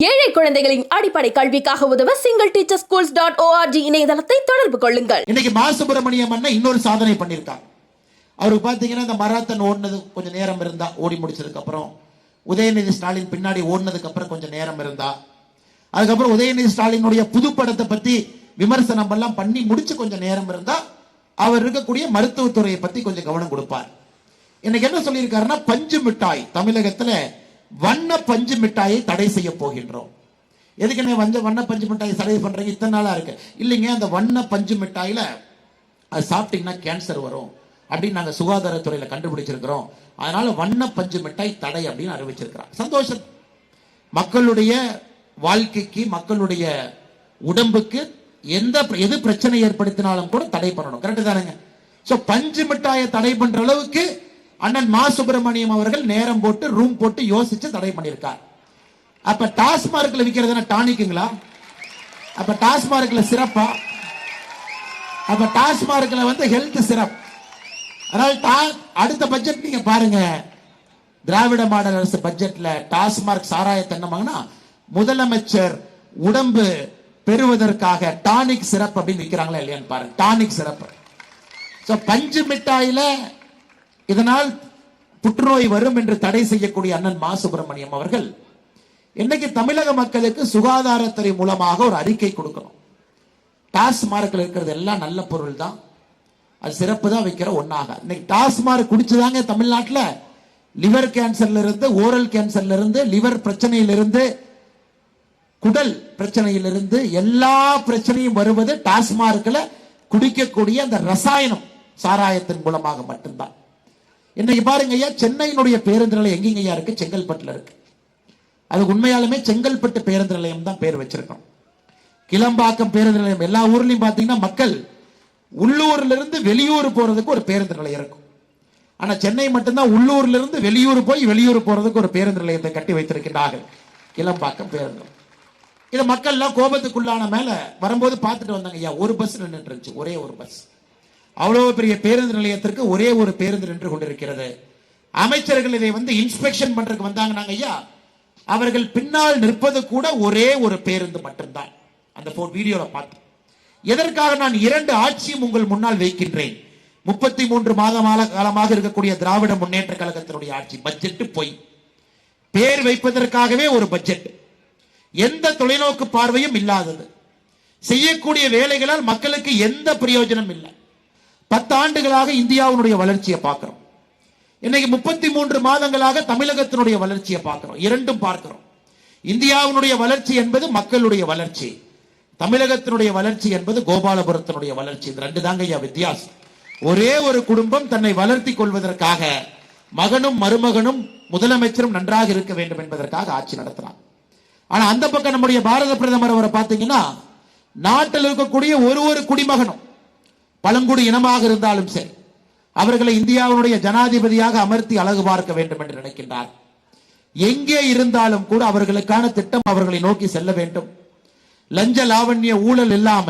ஏழை குழந்தைகளின் அடிப்படை கல்விக்காக உதவ single teacher schools dot ORG இணையதளத்தை தொடர்பு கொள்ளுங்கள். இன்னைக்கு மா சுப்பிரமணியம் அண்ணன் இன்னொரு சாதனை பண்ணியிருக்காங்க அவருக்கு பார்த்தீங்கன்னா இந்த மராத்தன் ஓடினது கொஞ்சம் நேரம் இருந்தா ஓடி முடிச்சதுக்கு அப்புறம் உதயநிதி ஸ்டாலின் பின்னாடி ஓடினதுக்கு அப்புறம் கொஞ்சம் நேரம் இருந்தா அதுக்கப்புறம் உதயநிதி ஸ்டாலினுடைய புது படத்தை பத்தி விமர்சனம் எல்லாம் பண்ணி முடிச்சு கொஞ்சம் நேரம் இருந்தா அவர் இருக்கக்கூடிய மருத்துவத்துறையை பத்தி கொஞ்சம் கவனம் கொடுப்பார். இன்னைக்கு என்ன சொல்லியிருக்காருன்னா பஞ்சு மிட்டாய் தமிழகத்துல வண்ண பஞ்சு மிட்டாயை தடை செய்ய போகின்றோம். எதுக்குன்னு வந்து வஞ்ச வண்ண பஞ்சு மிட்டாயை தடை பண்றீங்க இத்தனை நாளா இருக்கு. இல்லைங்க அந்த வண்ண பஞ்சு மிட்டாயில அது சாப்பிட்டீங்கன்னா கேன்சர் வரும் அப்படின்னு நாங்கள் சுகாதாரத்துறையில கண்டுபிடிச்சிருக்கிறோம். அதனால வண்ண பஞ்சு மிட்டாய் தடை அப்படின்னு அறிவிச்சிருக்கிறோம் சந்தோஷம். மக்களுடைய வாழ்க்கைக்கு மக்களுடைய உடம்புக்கு எந்த எது பிரச்சனை ஏற்படுத்தினாலும் கூட தடை பண்ணணும். கரெக்டு தானேங்க? ஸோ பஞ்சு மிட்டாயை தடை பண்ற அளவுக்கு அண்ணன் மா சுப்பிரமணியம் அவர்கள் நேரம் போட்டு ரூம் போட்டு யோசிச்சு தடை பண்ணியிருக்கார். அப்ப டாஸ்மார்க்ல விற்கிறதுனா டானிக்குங்களா? அப்ப டாஸ்மார்க்ல சிறப்பா? அப்ப டாஸ்மார்க்ல வந்து ஹெல்த் சிறப் அதனால டா- அடுத்த பட்ஜெட் நீங்க பாருங்க. திராவிட மாடல் அரசு பட்ஜெட்ல டாஸ்மார்க் சாராயத்தை என்ன முதலமைச்சர் உடம்பு பெறுவதற்காக டானிக் சிறப்பு அப்படின்னு விற்கிறாங்களா இல்லையான்னு பாருங்க. டானிக் சிறப்பு. பஞ்சு மிட்டாயில இதனால் புற்றுநோய் வரும் என்று தடை செய்யக்கூடிய அண்ணன் மா சுப்பிரமணியம் அவர்கள் இன்னைக்கு தமிழக மக்களுக்கு சுகாதாரத்துறை மூலமாக ஒரு அறிக்கை கொடுக்கணும். டாஸ்மார்க்ல இருக்கிறது எல்லாம் நல்ல பொருள் தான். அது சிறப்பு தான் வைக்கிற ஒன்னாக இன்னைக்கு டாஸ்மார்க் குடிச்சுதாங்க தமிழ்நாட்டில். லிவர் கேன்சர்ல இருந்து ஓரல் கேன்சர்ல இருந்து லிவர் பிரச்சனையிலிருந்து குடல் பிரச்சனையிலிருந்து எல்லா பிரச்சனையும் வருவது டாஸ்மார்க்ல குடிக்கக்கூடிய அந்த ரசாயனம் சாராயத்தின் மூலமாக மட்டும்தான். இன்னைக்கு பாருங்க ஐயா சென்னையினுடைய பேருந்து நிலையம் எங்கேங்க ஐயா இருக்கு? செங்கல்பட்டுல இருக்கு. அது உண்மையாலுமே செங்கல்பட்டு பேருந்து நிலையம் தான் பேர் வச்சிருக்கோம். கிளம்பாக்கம் பேருந்து நிலையம் எல்லா ஊர்லயும் பாத்தீங்கன்னா மக்கள் உள்ளூர்ல இருந்து வெளியூர் போறதுக்கு ஒரு பேருந்து நிலையம் இருக்கும். ஆனா சென்னை மட்டும்தான் உள்ளூர்ல இருந்து வெளியூர் போய் வெளியூர் போறதுக்கு ஒரு பேருந்து நிலையத்தை கட்டி வைத்திருக்கிறார்கள் கிளம்பாக்கம் பேருந்து இதை மக்கள்லாம் மக்கள் எல்லாம் கோபத்துக்குள்ளான மேல வரும்போது பார்த்துட்டு வந்தாங்க ஐயா ஒரு பஸ் நின்றுட்டு இருந்துச்சு ஒரே ஒரு பஸ் அவ்வளவு பெரிய பேருந்து நிலையத்திற்கு ஒரே ஒரு பேருந்து நின்று கொண்டிருக்கிறது. அமைச்சர்கள் இதை வந்து இன்ஸ்பெக்ஷன் பண்றதுக்கு வந்தாங்கன்னாங்க ஐயா. அவர்கள் பின்னால் நிற்பது கூட ஒரே ஒரு பேருந்து மட்டும்தான். அந்த போன் வீடியோல பார்த்து எதற்காக நான் இரண்டு ஆட்சியும் உங்கள் முன்னால் வைக்கின்றேன்? முப்பத்தி மூன்று மாதமான காலமாக இருக்கக்கூடிய திராவிட முன்னேற்ற கழகத்தினுடைய ஆட்சி பட்ஜெட் பொய். பேர் வைப்பதற்காகவே ஒரு பட்ஜெட் எந்த தொலைநோக்கு பார்வையும் இல்லாதது. செய்யக்கூடிய வேலைகளால் மக்களுக்கு எந்த பிரயோஜனம் இல்லை. பத்தாண்டுகளாக இந்தியாவினுடைய வளர்ச்சியை பார்க்கிறோம். இன்னைக்கு முப்பத்தி மூன்று மாதங்களாக தமிழகத்தினுடைய வளர்ச்சியை பார்க்கிறோம். இரண்டும் பார்க்கிறோம். இந்தியாவினுடைய வளர்ச்சி என்பது மக்களுடைய வளர்ச்சி. தமிழகத்தினுடைய வளர்ச்சி என்பது கோபாலபுரத்தினுடைய வளர்ச்சி. இந்த ரெண்டு தாங்க ஐயா வித்தியாசம். ஒரே ஒரு குடும்பம் தன்னை வளர்த்தி கொள்வதற்காக மகனும் மருமகனும் முதலமைச்சரும் நன்றாக இருக்க வேண்டும் என்பதற்காக ஆட்சி நடத்துறாங்க. ஆனா அந்த பக்கம் நம்முடைய பாரத பிரதமர் அவரை பார்த்தீங்கன்னா நாட்டில் இருக்கக்கூடிய ஒரு ஒரு குடிமகனும் பழங்குடி இனமாக இருந்தாலும் சரி அவர்களை இந்தியாவினுடைய ஜனாதிபதியாக அமர்த்தி அழகு பார்க்க வேண்டும் என்று நினைக்கின்றார். எங்கே இருந்தாலும் கூட அவர்களுக்கான திட்டம் அவர்களை நோக்கி செல்ல வேண்டும். லஞ்ச லாவண்ய ஊழல் இல்லாம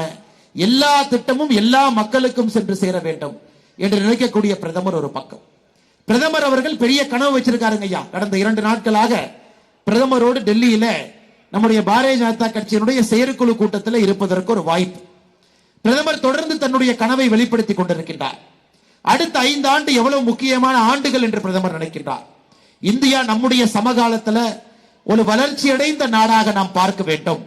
எல்லா திட்டமும் எல்லா மக்களுக்கும் சென்று சேர வேண்டும் என்று நினைக்கக்கூடிய பிரதமர் ஒரு பக்கம். பிரதமர் அவர்கள் பெரிய கனவு வச்சிருக்காருங்க ஐயா. கடந்த இரண்டு நாட்களாக பிரதமரோடு டெல்லியில நம்முடைய பாரதிய ஜனதா கட்சியினுடைய செயற்குழு கூட்டத்தில் இருப்பதற்கு ஒரு வாய்ப்பு. பிரதமர் தொடர்ந்து தன்னுடைய கனவை வெளிப்படுத்திக் கொண்டிருக்கின்றார். அடுத்த ஐந்து ஆண்டு எவ்வளவு முக்கியமான ஆண்டுகள் என்று பிரதமர் நினைக்கின்றார். இந்தியா நம்முடைய சமகாலத்துல ஒரு வளர்ச்சியடைந்த நாடாக நாம் பார்க்க வேண்டும்.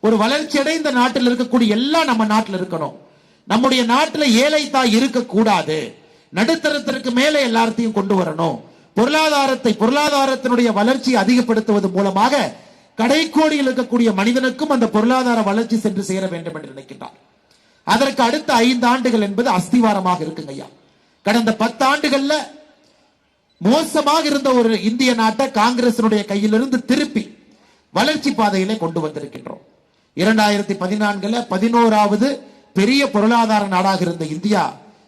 ஒரு வளர்ச்சியடைந்த நாட்டில் இருக்கக்கூடிய எல்லாம் நம்ம நாட்டில் இருக்கணும். நம்முடைய நாட்டில் ஏழை தாய் இருக்கக்கூடாது. நடுத்தரத்திற்கு மேலே எல்லாத்தையும் கொண்டு வரணும். பொருளாதாரத்தை பொருளாதாரத்தினுடைய வளர்ச்சியை அதிகப்படுத்துவது மூலமாக கடைக்கோடியில் இருக்கக்கூடிய மனிதனுக்கும் அந்த பொருளாதார வளர்ச்சி சென்று சேர வேண்டும் என்று நினைக்கின்றார். அதற்கு அடுத்த ஐந்து ஆண்டுகள் என்பது அஸ்திவாரமாக இருக்குங்க ஐயா. கடந்த பத்து ஆண்டுகள்ல மோசமாக இருந்த ஒரு இந்திய நாட்டை காங்கிரசினுடைய கையிலிருந்து திருப்பி வளர்ச்சி பாதையிலே கொண்டு வந்திருக்கின்றோம். இரண்டாயிரத்தி பதினான்குல பதினோராவது பெரிய பொருளாதார நாடாக இருந்த இந்தியா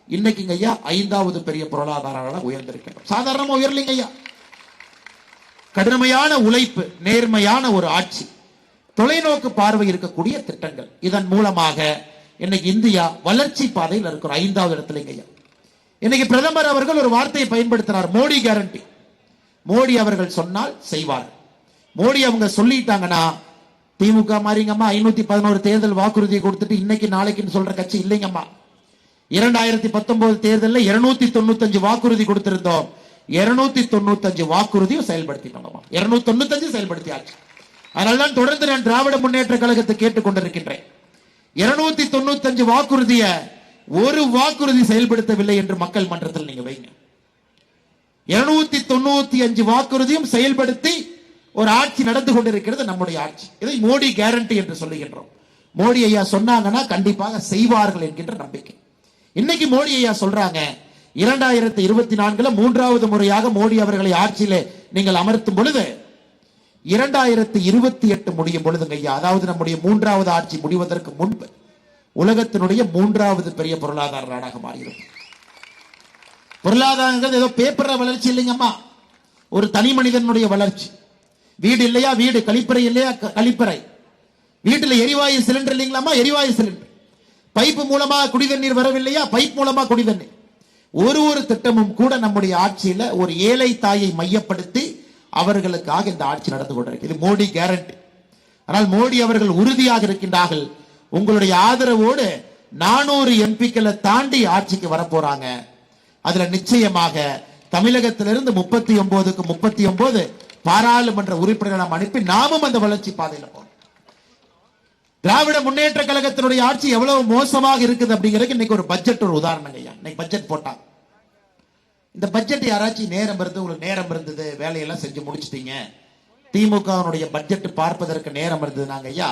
இன்னைக்குங்க ஐயா ஐந்தாவது பெரிய பொருளாதார நாடாக உயர்ந்திருக்கின்றோம். சாதாரணமா உயர்லிங்க ஐயா. கடுமையான உழைப்பு நேர்மையான ஒரு ஆட்சி தொலைநோக்கு பார்வை இருக்கக்கூடிய திட்டங்கள் இதன் மூலமாக இன்னைக்கு இந்தியா வளர்ச்சி பாதையில் இருக்கிற ஐந்தாவது இடத்துல ஐயா இன்னைக்கு பிரதமர் அவர்கள் ஒரு வார்த்தையை பயன்படுத்தினார் மோடி கேரண்டி மோடி அவர்கள் சொன்னால் செய்வார். மோடி அவங்க சொல்லிட்டாங்கன்னா திமுக மாதிரிங்கம்மா ஐநூத்தி பதினோரு தேர்தல் வாக்குறுதியை கொடுத்துட்டு இன்னைக்கு நாளைக்குன்னு சொல்ற கட்சி இல்லைங்கம்மா. இரண்டாயிரத்தி பத்தொன்பது தேர்தலில் இருநூத்தி தொண்ணூத்தஞ்சு வாக்குறுதி கொடுத்திருந்தோம். இருநூத்தி தொண்ணூத்தஞ்சு வாக்குறுதியும் செயல்படுத்திட்டோம். இருநூத்தி தொண்ணூத்தஞ்சு செயல்படுத்தியாச்சு. அதனால்தான் தொடர்ந்து நான் திராவிட முன்னேற்ற கழகத்தை கேட்டுக் கொண்டிருக்கின்றேன் இருநூத்தி தொண்ணூத்தஞ்சு வாக்குறுதிய ஒரு வாக்குறுதி செயல்படுத்தவில்லை என்று மக்கள் மன்றத்தில் நீங்க வைங்க. இருநூத்தி தொண்ணூத்தி அஞ்சு வாக்குறுதியும் செயல்படுத்தி ஒரு ஆட்சி நடந்து கொண்டிருக்கிறது நம்முடைய ஆட்சி. இதை மோடி கேரண்டி என்று சொல்லுகின்றோம். மோடி ஐயா சொன்னாங்கன்னா கண்டிப்பாக செய்வார்கள் என்கின்ற நம்பிக்கை. இன்னைக்கு மோடி ஐயா சொல்றாங்க இரண்டாயிரத்தி இருபத்தி நான்குல மூன்றாவது முறையாக மோடி அவர்களை ஆட்சியிலே நீங்கள் அமர்த்தும் பொழுது இரண்டாயிரத்தி இருபத்தி எட்டு முடியும் பொழுதுங்க ஐயா. அதாவது நம்முடைய மூன்றாவது ஆட்சி முடிவதற்கு முன்பு உலகத்தினுடைய மூன்றாவது பெரிய பொருளாதார நாடாக மாறியிருக்கும். பொருளாதாரங்கிறது ஏதோ பேப்பர வளர்ச்சி இல்லைங்கம்மா. ஒரு தனி மனிதனுடைய வளர்ச்சி. வீடு இல்லையா? வீடு. கழிப்பறை இல்லையா? க- கழிப்பறை. வீட்டுல எரிவாயு சிலிண்டர் இல்லைங்களாமா எரிவாயு சிலிண்டர். பைப்பு மூலமா குடிதண்ணீர் வரவில்லையா? பைப் மூலமா குடிதண்ணீர். ஒரு ஒரு திட்டமும் கூட நம்முடைய ஆட்சியில ஒரு ஏழை தாயை மையப்படுத்தி அவர்களுக்காக இந்த ஆட்சி நடந்து கொண்டிருக்கு இது மோடி கேரண்டி ஆனால் மோடி அவர்கள் உறுதியாக இருக்கின்றார்கள். உங்களுடைய ஆதரவோடு நானூறு எம்பிக்களை தாண்டி ஆட்சிக்கு வரப்போறாங்க. அதுல நிச்சயமாக தமிழகத்திலிருந்து முப்பத்தி ஒன்பதுக்கு முப்பத்தி ஒன்பது பாராளுமன்ற உறுப்பினர்களை நாம் அனுப்பி நாமும் அந்த வளர்ச்சி பாதையில போறோம். திராவிட முன்னேற்ற கழகத்தினுடைய ஆட்சி எவ்வளவு மோசமாக இருக்குது அப்படிங்கிறதுக்கு இன்னைக்கு ஒரு பட்ஜெட் ஒரு உதாரணம் ஐயா. இன்னைக்கு பட்ஜெட் போட்டாங்க. இந்த பட்ஜெட் யாராச்சும் நேரம் இருந்து உங்களுக்கு நேரம் இருந்தது வேலையெல்லாம் செஞ்சு முடிச்சிட்டீங்க. திமுகவினுடைய பட்ஜெட் பார்ப்பதற்கு நேரம் இருந்தது நாங்க ஐயா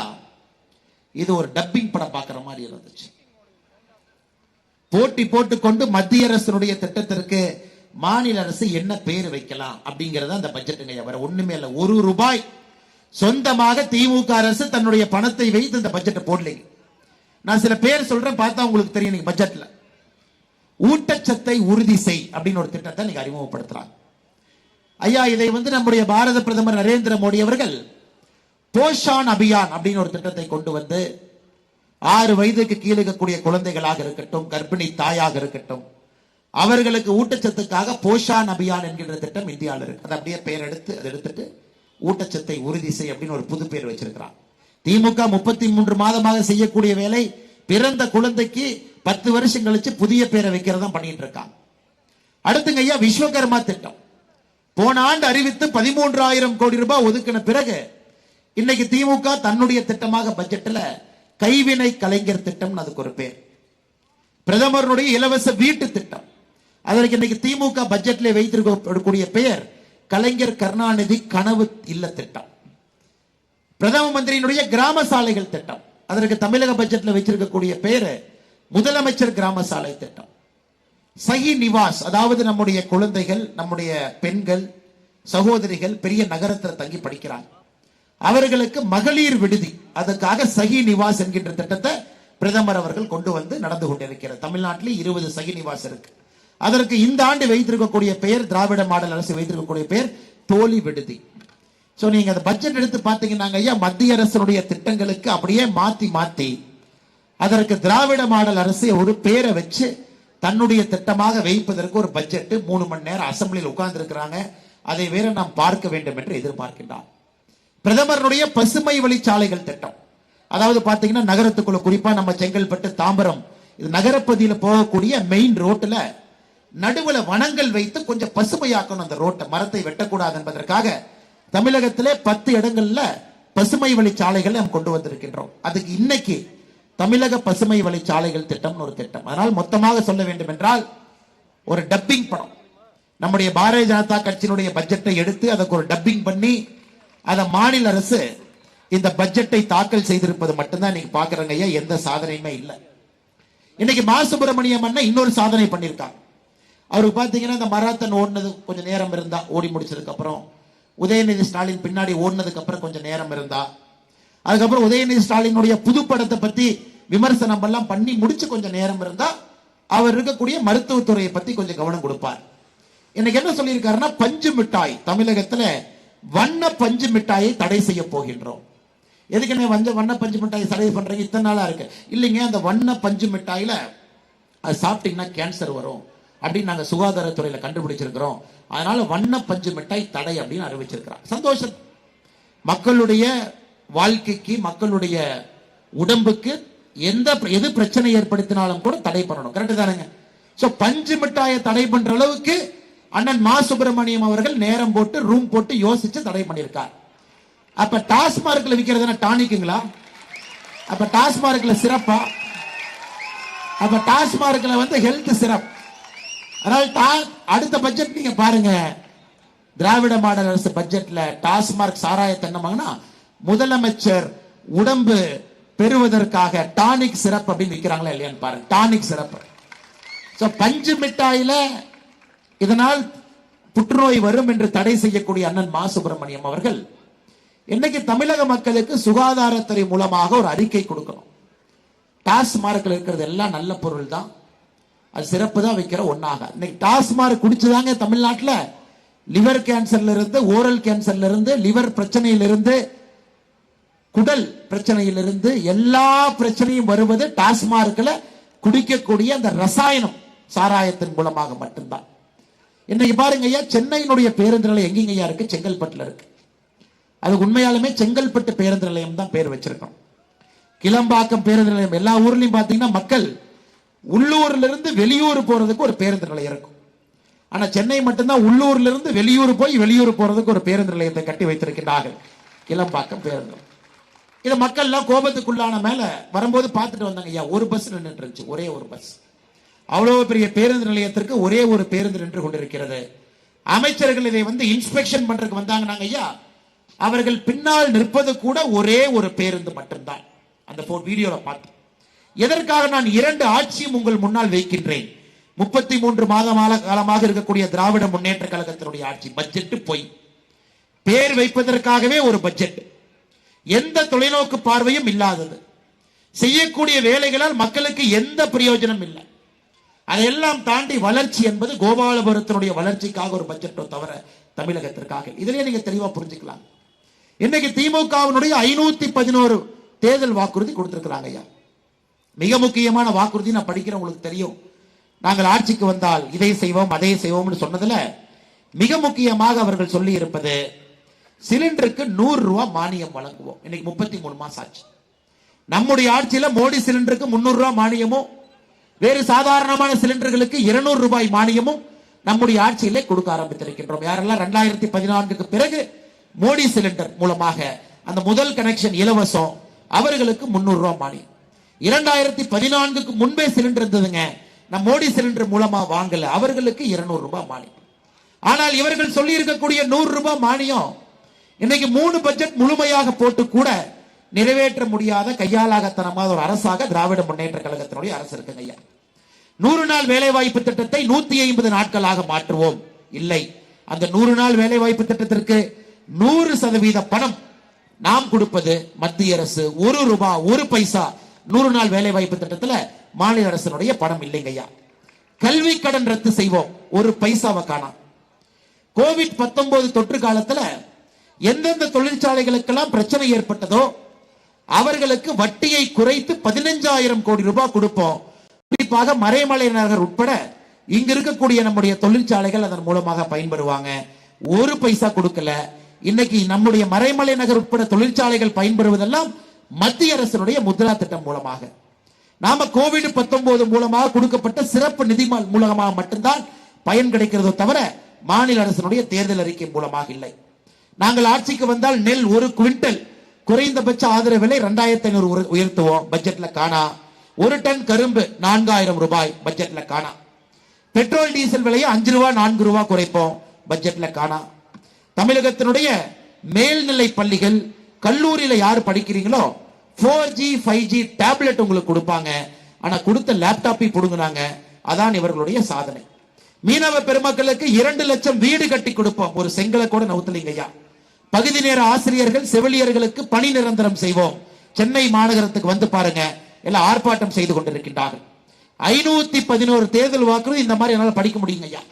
இது ஒரு டப்பிங் படம் பார்க்குற மாதிரி இருந்துச்சு. போட்டி போட்டுக்கொண்டு மத்திய அரசினுடைய திட்டத்திற்கு மாநில அரசு என்ன பேர் வைக்கலாம் அப்படிங்கறத அந்த பட்ஜெட்டுங்க வேற ஒண்ணுமே இல்லை. ஒரு ரூபாய் சொந்தமாக திமுக அரசு தன்னுடைய பணத்தை வைத்து இந்த பட்ஜெட்டை போடலைங்க. நான் சில பேர் சொல்றேன் பார்த்தா உங்களுக்கு தெரியும் பட்ஜெட்ல ஊட்டச்சத்தை உறுதி செய் அப்படின்னு ஒரு திட்டத்தை நீங்க அறிமுகப்படுத்துறாங்க. ஐயா இதை வந்து நம்முடைய பாரத பிரதமர் நரேந்திர மோடி அவர்கள் போஷான் அபியான் அப்படின்னு ஒரு திட்டத்தை கொண்டு வந்து ஆறு வயதுக்கு கீழே இருக்கக்கூடிய குழந்தைகளாக இருக்கட்டும் கர்ப்பிணி தாயாக இருக்கட்டும் அவர்களுக்கு ஊட்டச்சத்துக்காக போஷான் அபியான் என்கின்ற திட்டம் இந்தியாவில் இருக்கு. அதை அப்படியே பெயர் எடுத்து அதை எடுத்துட்டு ஊட்டச்சத்தை உறுதி செய் அப்படின்னு ஒரு புது பேர் வச்சிருக்கிறான் திமுக முப்பத்தி மூன்று மாதமாக செய்யக்கூடிய வேலை பிறந்த குழந்தைக்கு பத்து வருஷம் கழிச்சு புதிய பேரை வைக்கிறதா பண்ணிட்டு இருக்காங்க அடுத்துங்க ஐயா விஸ்வகர்மா திட்டம். போன ஆண்டு அறிவித்து பதிமூன்றாயிரம் கோடி ரூபாய் ஒதுக்கின பிறகு இன்னைக்கு திமுக தன்னுடைய திட்டமாக பட்ஜெட்ல கைவினை கலைஞர் திட்டம் அதுக்கு ஒரு பேர். பிரதமருடைய இலவச வீட்டு திட்டம். அதற்கு இன்னைக்கு திமுக பட்ஜெட்ல வைத்திருக்கக்கூடிய பெயர் கலைஞர் கருணாநிதி கனவு இல்ல திட்டம். பிரதம மந்திரியினுடைய கிராம சாலைகள் திட்டம். அதற்கு தமிழக பட்ஜெட்ல வச்சிருக்கக்கூடிய பெயர் முதலமைச்சர் கிராம சாலை திட்டம். சகி நிவாஸ் அதாவது நம்முடைய குழந்தைகள் நம்முடைய பெண்கள் சகோதரிகள் பெரிய நகரத்தில் தங்கி படிக்கிறாங்க. அவர்களுக்கு மகளிர் விடுதி அதுக்காக சகி நிவாஸ் என்கின்ற திட்டத்தை பிரதமர் அவர்கள் கொண்டு வந்து நடந்து கொண்டிருக்கிறார். தமிழ்நாட்டில் இருபது சகி நிவாஸ் இருக்கு. அதற்கு இந்த ஆண்டு வைத்திருக்கக்கூடிய பெயர் திராவிட மாடல் அரசு வைத்திருக்கக்கூடிய பெயர் தோழி விடுதி. சோ நீங்க அந்த பட்ஜெட் எடுத்து பாத்தீங்கன்னா ஐயா மத்திய அரசினுடைய திட்டங்களுக்கு அப்படியே மாத்தி மாத்தி அதற்கு திராவிட மாடல் அரசு ஒரு பேரை வச்சு தன்னுடைய திட்டமாக வைப்பதற்கு ஒரு பட்ஜெட் மூணு மணி நேரம் அசம்பிளியில் உட்கார்ந்து இருக்கிறாங்க அதை வேற நாம் பார்க்க வேண்டும் என்று எதிர்பார்க்கின்றார். பிரதமருடைய பசுமை வழிச்சாலைகள் திட்டம். அதாவது பாத்தீங்கன்னா நகரத்துக்குள்ள குறிப்பா நம்ம செங்கல்பட்டு தாம்பரம் இது நகரப்பகுதியில் போகக்கூடிய மெயின் ரோட்டில் நடுவில் வனங்கள் வைத்து கொஞ்சம் பசுமையாக்கணும் அந்த ரோட்டை மரத்தை வெட்டக்கூடாது என்பதற்காக தமிழகத்திலே பத்து இடங்கள்ல பசுமை வழிச்சாலைகளை நாம் கொண்டு வந்திருக்கின்றோம். அதுக்கு இன்னைக்கு தமிழக பசுமை வழிச்சாலைகள் திட்டம்னு ஒரு திட்டம். அதனால் மொத்தமாக சொல்ல வேண்டும் என்றால் ஒரு டப்பிங் படம் நம்முடைய பாரதிய ஜனதா கட்சியினுடைய பட்ஜெட்டை எடுத்து அதுக்கு ஒரு டப்பிங் பண்ணி அதை மாநில அரசு இந்த பட்ஜெட்டை தாக்கல் செய்திருப்பது மட்டும்தான் இன்னைக்கு பாக்குறாங்க ஐயா. எந்த சாதனையுமே இல்லை. இன்னைக்கு மா. சுப்பிரமணியம் அண்ணன் இன்னொரு சாதனை பண்ணியிருக்காங்க அவருக்கு பாத்தீங்கன்னா இந்த மராத்தன் ஓடினது கொஞ்சம் நேரம் இருந்தா ஓடி முடிச்சதுக்கு அப்புறம் உதயநிதி ஸ்டாலின் பின்னாடி ஓடினதுக்கு அப்புறம் கொஞ்சம் நேரம் இருந்தா. அதுக்கப்புறம் உதயநிதி ஸ்டாலினுடைய புது படத்தை பத்தி விமர்சனம் எல்லாம் பண்ணி முடிச்சு கொஞ்சம் நேரம் இருந்தா அவர் இருக்கக்கூடிய மருத்துவத்துறையை பத்தி கொஞ்சம் கவனம் கொடுப்பார். இன்னைக்கு என்ன சொல்லியிருக்காருன்னா பஞ்சு மிட்டாய். தமிழகத்துல வண்ண பஞ்சு மிட்டாயை தடை செய்ய போகின்றோம். எதுக்கு வஞ்ச வண்ண பஞ்சு மிட்டாய் தடை பண்றீங்க இத்தனை நாளா இருக்கு. இல்லைங்க அந்த வண்ண பஞ்சு மிட்டாயில அது சாப்பிட்டீங்கன்னா கேன்சர் வரும். அப்படின்னு நாங்க சுகாதாரத்துறையில கண்டுபிடிச்சிருக்கிறோம். அதனால வண்ண பஞ்சு மிட்டாய் தடை அப்படின்னு அறிவிச்சிருக்கிறார் சந்தோஷம். மக்களுடைய வாழ்க்கைக்கு மக்களுடைய உடம்புக்கு எந்த எது பிரச்சனை ஏற்படுத்தினாலும் கூட தடை பண்ணணும். கரெக்டு தானேங்க? சோ பஞ்சு மிட்டாயை தடை பண்ற அளவுக்கு அண்ணன் மா சுப்பிரமணியம் அவர்கள் நேரம் போட்டு ரூம் போட்டு யோசிச்சு தடை பண்ணியிருக்கார். அப்ப டாஸ்மார்க்ல விற்கிறது டானிக்குங்களா? அப்ப டாஸ்மார்க்ல சிறப்பா? அப்ப டாஸ்மார்க்ல வந்து ஹெல்த் சிறப்பு. அதனால டா- அடுத்த பட்ஜெட் நீங்க பாருங்க. திராவிட மாடல் அரசு பட்ஜெட்ல டாஸ்மார்க் சாராயத்தை என்ன வாங்கினா முதலமைச்சர் உடம்பு பெறுவதற்காக டானிக் சிறப்பு அப்படின்னு விற்கிறாங்களா இல்லையான்னு பாருங்க. டானிக் சிறப்பு ஸோ பஞ்சு மிட்டாயில இதனால் புற்றுநோய் வரும் என்று தடை செய்யக்கூடிய அண்ணன் மா சுப்பிரமணியம் அவர்கள் இன்னைக்கு தமிழக மக்களுக்கு சுகாதாரத்துறை மூலமாக ஒரு அறிக்கை கொடுக்கணும். டாஸ்மார்க்கில் இருக்கிறது எல்லாம் நல்ல பொருள் தான் அது சிறப்பு தான் வைக்கிற ஒன்றாக இன்னைக்கு டாஸ்மார்க் குடிச்சுதாங்க தமிழ்நாட்டில் லிவர் கேன்சர்ல இருந்து ஓரல் கேன்சர்ல இருந்து லிவர் பிரச்சனையிலிருந்து குடல் பிரச்சனையிலிருந்து எல்லா பிரச்சனையும் வருவது டாஸ்மார்க்கில் குடிக்கக்கூடிய அந்த ரசாயனம் சாராயத்தின் மூலமாக மட்டும்தான். இன்னைக்கு பாருங்க ஐயா சென்னையினுடைய பேருந்து நிலையம் எங்கேங்க ஐயா இருக்கு? செங்கல்பட்டுல இருக்கு. அது உண்மையாலுமே செங்கல்பட்டு பேருந்து நிலையம் தான் பேர் வச்சிருக்கோம் கிளம்பாக்கம் பேருந்து நிலையம் எல்லா ஊர்லயும் பாத்தீங்கன்னா மக்கள் உள்ளூர்ல இருந்து வெளியூர் போறதுக்கு ஒரு பேருந்து நிலையம் இருக்கும். ஆனா சென்னை மட்டும்தான் உள்ளூர்ல இருந்து வெளியூர் போய் வெளியூர் போறதுக்கு ஒரு பேருந்து நிலையத்தை கட்டி வைத்திருக்கிறார்கள் கிளம்பாக்கம் பேருந்து. இதை மக்கள் எல்லாம் கோபத்துக்குள்ளான மேல வரும்போது பார்த்துட்டு வந்தாங்க ஐயா ஒரு பஸ் நின்று இருந்துச்சு ஒரே ஒரு பஸ் அவ்வளவு பெரிய பேருந்து நிலையத்திற்கு ஒரே ஒரு பேருந்து நின்று கொண்டிருக்கிறது. அமைச்சர்கள் இதை வந்து இன்ஸ்பெக்ஷன் பண்றதுக்கு வந்தாங்கன்னாங்க ஐயா அவர்கள் பின்னால் நிற்பது கூட ஒரே ஒரு பேருந்து மட்டும்தான். அந்த போன் வீடியோல பார்த்து. எதற்காக நான் இரண்டு ஆட்சியும் உங்கள் முன்னால் வைக்கின்றேன்? முப்பத்தி மூன்று மாதமான காலமாக இருக்கக்கூடிய திராவிட முன்னேற்ற கழகத்தினுடைய ஆட்சி பட்ஜெட் பொய் பேர் வைப்பதற்காகவே ஒரு பட்ஜெட் எந்த தொலைநோக்கு பார்வையும் இல்லாதது. செய்யக்கூடிய வேலைகளால் மக்களுக்கு எந்த பிரயோஜனம் இல்லை. அதையெல்லாம் தாண்டி வளர்ச்சி என்பது கோபாலபுரத்தினுடைய வளர்ச்சிக்காக ஒரு பட்ஜெட்டோ தவிர தமிழகத்திற்காக. இதிலே நீங்க தெளிவா புரிஞ்சுக்கலாம். இன்னைக்கு திமுகவினுடைய ஐநூத்தி பதினோரு தேர்தல் வாக்குறுதி கொடுத்திருக்கிறாங்க ஐயா. மிக முக்கியமான வாக்குறுதி நான் படிக்கிறேன் உங்களுக்கு தெரியும். நாங்கள் ஆட்சிக்கு வந்தால் இதை செய்வோம் அதை செய்வோம்னு சொன்னதுல மிக முக்கியமாக அவர்கள் சொல்லி இருப்பது சிலிண்டருக்கு நூறு ரூபாய் மானியம் வழங்குவோம். இன்னைக்கு முப்பத்தி மூணு மாசம் ஆச்சு. நம்முடைய ஆட்சியில மோடி சிலிண்டருக்கு முன்னூறு ரூபாய் மானியமும் வேறு சாதாரணமான சிலிண்டர்களுக்கு இருநூறு ரூபாய் மானியமும் நம்முடைய ஆட்சியிலே கொடுக்க ஆரம்பித்திருக்கின்றோம். யாரெல்லாம் ரெண்டாயிரத்தி பதினான்குக்கு பிறகு மோடி சிலிண்டர் மூலமாக அந்த முதல் கனெக்ஷன் இலவசம் அவர்களுக்கு முன்னூறு ரூபாய் மானியம். இரண்டாயிரத்தி பதினான்குக்கு முன்பே சிலிண்டர் இருந்ததுங்க. நம்ம மோடி சிலிண்டர் மூலமா வாங்கல. அவர்களுக்கு இருநூறு ரூபாய் மானியம். ஆனால் இவர்கள் சொல்லி இருக்கக்கூடிய நூறு ரூபாய் மானியம் இன்னைக்கு மூணு பட்ஜெட் முழுமையாக போட்டு கூட நிறைவேற்ற முடியாத கையாலாகத்தனமான ஒரு அரசாக திராவிட முன்னேற்ற கழகத்தினுடைய அரசு இருக்குங்க ஐயா. நூறு நாள் வேலை வாய்ப்பு திட்டத்தை நூத்தி ஐம்பது நாட்களாக மாற்றுவோம். இல்லை. அந்த நூறு நாள் வேலை வாய்ப்பு திட்டத்திற்கு நூறு சதவீத பணம் நாம் கொடுப்பது மத்திய அரசு ஒரு ரூபாய் ஒரு பைசா நூறு நாள் வேலை வாய்ப்பு திட்டத்துல மாநில அரசனுடைய பணம் இல்லைங்கய்யா கல்வி கடன் ரத்து செய்வோம். ஒரு பைசாவை காணாம் கோவிட் 19 தொற்று காலத்துல எந்தெந்த தொழிற்சாலைகளுக்கெல்லாம் பிரச்சனை ஏற்பட்டதோ அவர்களுக்கு வட்டியை குறைத்து பதினஞ்சாயிரம் கோடி ரூபாய் கொடுப்போம். குறிப்பாக மறைமலை நகர் உட்பட இங்க இருக்கக்கூடிய நம்முடைய தொழிற்சாலைகள் அதன் மூலமாக பயன்பெறுவாங்க. ஒரு பைசா கொடுக்கல. இன்னைக்கு நம்முடைய மறைமலை நகர் உட்பட தொழிற்சாலைகள் பயன்பெறுவதெல்லாம் மத்திய அரசினுடைய முத்ரா திட்டம் மூலமாக. நாம கோவிட் 19 மூலமாக கொடுக்கப்பட்ட சிறப்பு நிதி மூலமாக மட்டும்தான் பயன் கிடைக்கிறதோ தவிர மாநில அரசினுடைய தேர்தல் அறிக்கை மூலமாக இல்லை. நாங்கள் ஆட்சிக்கு வந்தால் நெல் ஒரு குவிண்டல் குறைந்தபட்ச ஆதரவு விலை ரெண்டாயிரத்தி ஐநூறு உயர்த்துவோம். பட்ஜெட்ல காணா. ஒரு டன் கரும்பு நான்காயிரம் ரூபாய் பட்ஜெட்ல காணா. பெட்ரோல் டீசல் விலையை அஞ்சு ரூபா நான்கு ரூபா குறைப்போம். பட்ஜெட்ல காணா. தமிழகத்தினுடைய மேல்நிலை பள்ளிகள் கல்லூரியில யார் படிக்கிறீங்களோ four G five G tablet உங்களுக்கு கொடுப்பாங்க. ஆனா கொடுத்த லேப்டாப்பை புடுங்குனாங்க. அதான் இவர்களுடைய சாதனை. மீனவ பெருமக்களுக்கு இரண்டு லட்சம் வீடு கட்டி கொடுப்போம். ஒரு செங்கலை கூட நவுத்தலைங்க ஐயா. பகுதி நேர ஆசிரியர்கள் செவிலியர்களுக்கு பணி நிரந்தரம் செய்வோம். சென்னை மாநகரத்துக்கு வந்து பாருங்க. எல்லாம் ஆர்ப்பாட்டம் செய்து கொண்டிருக்கின்றார்கள். ஐநூத்தி பதினோரு தேர்தல் வாக்குறுதி இந்த மாதிரி என்னால் படிக்க முடியுங்க ஐயா.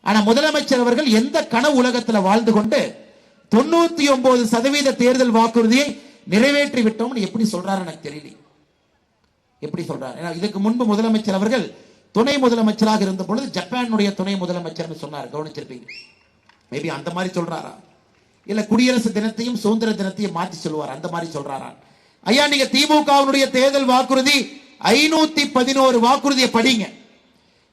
ஆனா முதலமைச்சர் அவர்கள் எந்த கனவு உலகத்துல வாழ்ந்து கொண்டு தொண்ணூத்தி ஒன்பது சதவீத தேர்தல் வாக்குறுதியை நிறைவேற்றி விட்டோம்னு எப்படி சொல்றாரு எனக்கு தெரியல எப்படி சொல்றாரு? ஏன்னா இதுக்கு முன்பு முதலமைச்சர் அவர்கள் துணை முதலமைச்சராக இருந்த பொழுது ஜப்பானுடைய துணை முதலமைச்சர்னு சொன்னார் கவனிச்சிருப்பீங்க. மேபி அந்த மாதிரி சொல்றாரா? இல்ல குடியரசு தினத்தையும் சுதந்திர தினத்தையும் மாத்தி சொல்லுவார்? அந்த மாதிரி சொல்றாரா? ஐயா நீங்க திமுகவினுடைய தேர்தல் வாக்குறுதி ஐநூத்தி பதினோரு வாக்குறுதியை படிங்க.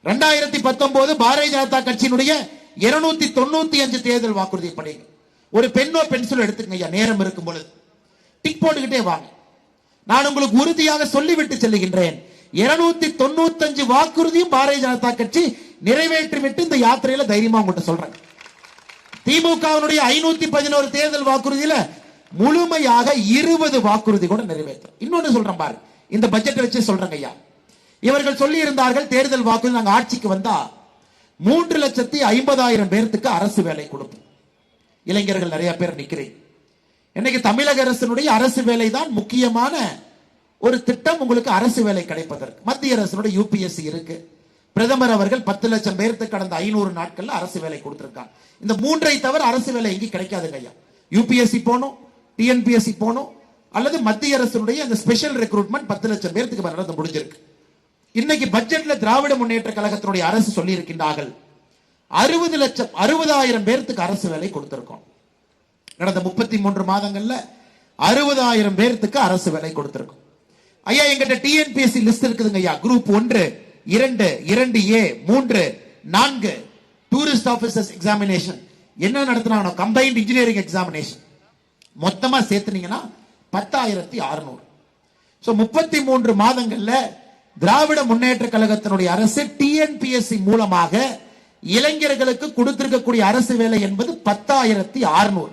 ரெண்டாயிரத்தி பத்தொன்பது பாரதிய ஜனதா கட்சியினுடைய இருநூத்தி தொண்ணூத்தி அஞ்சு தேர்தல் வாக்குறுதியை படிங்க. ஒரு பெண்ணோ பென்சிலோ எடுத்துக்கங்க ஐயா நேரம் இருக்கும் பொழுது. டிக் போட்டுக்கிட்டே வாங்க. நான் உங்களுக்கு உறுதியாக சொல்லிவிட்டு செல்லுகின்றேன். இருநூத்தி தொண்ணூத்தஞ்சு வாக்குறுதியும் பாரதிய ஜனதா கட்சி நிறைவேற்றி விட்டு இந்த யாத்திரையில தைரியமா உங்கள்கிட்ட சொல்றேன். திமுகவினுடைய ஐநூத்தி பதினோரு தேர்தல் வாக்குறுதியில முழுமையாக இருபது வாக்குறுதி கூட நிறைவேற்றும். இன்னொன்னு சொல்றேன் பாரு. இந்த பட்ஜெட் வச்சு சொல்றேங்க ஐயா. இவர்கள் சொல்லி இருந்தார்கள் தேர்தல் வாக்குறுதி நாங்கள் ஆட்சிக்கு வந்தா மூன்று லட்சத்தி ஐம்பதாயிரம் பேர்த்துக்கு அரசு வேலை கொடுப்போம். இளைஞர்கள் நிறைய பேர் நிற்கிறேன் இன்னைக்கு தமிழக அரசினுடைய அரசு வேலை தான் முக்கியமான ஒரு திட்டம் உங்களுக்கு அரசு வேலை கிடைப்பதற்கு. மத்திய அரசினுடைய யூபிஎஸ்சி இருக்கு. பிரதமர் அவர்கள் பத்து லட்சம் பேருக்கு கடந்த ஐநூறு நாட்கள்ல அரசு வேலை கொடுத்திருக்காங்க. இந்த மூன்றை தவிர அரசு வேலை எங்கேயும் கிடைக்காதுங்க ஐயா. யூபிஎஸ்சி போகணும் டிஎன்பிஎஸ்சி போகணும் அல்லது மத்திய அரசுடைய அந்த ஸ்பெஷல் ரெக்ரூட்மெண்ட் பத்து லட்சம் பேருக்கு நடந்து முடிஞ்சிருக்கு. இன்னைக்கு பட்ஜெட்ல திராவிட முன்னேற்ற கழகத்தினுடைய அரசு சொல்லி இருக்கின்றார்கள் அறுபது லட்சம் அறுபதாயிரம் பேர்த்துக்கு அரசு வேலை கொடுத்திருக்கோம். கடந்த முப்பத்தி மூன்று மாதங்கள்ல அறுபதாயிரம் பேர்த்துக்கு அரசு வேலை கொடுத்திருக்கோம். ஐயா எங்கிட்ட டிஎன்பிஎஸ்சி லிஸ்ட் இருக்குதுங்க ஐயா. குரூப் ஒன்று இரண்டு இரண்டு ஏ மூன்று நான்கு. டூரிஸ்ட் ஆபீசர்ஸ் எக்ஸாமினேஷன் என்ன நடத்தினாங்க கம்பைன்ட் இன்ஜினியரிங் எக்ஸாமினேஷன் மொத்தமா சேர்த்துனீங்கன்னா பத்தாயிரத்தி அறுநூறு. ஸோ முப்பத்தி மூன்று மாதங்கள்ல திராவிட முன்னேற்ற கழகத்தினுடைய அரசு டிஎன்பிஎஸ்சி மூலமாக இளைஞர்களுக்கு கொடுத்திருக்கக்கூடிய அரசு வேலை என்பது பத்தாயிரத்தி அறுநூறு.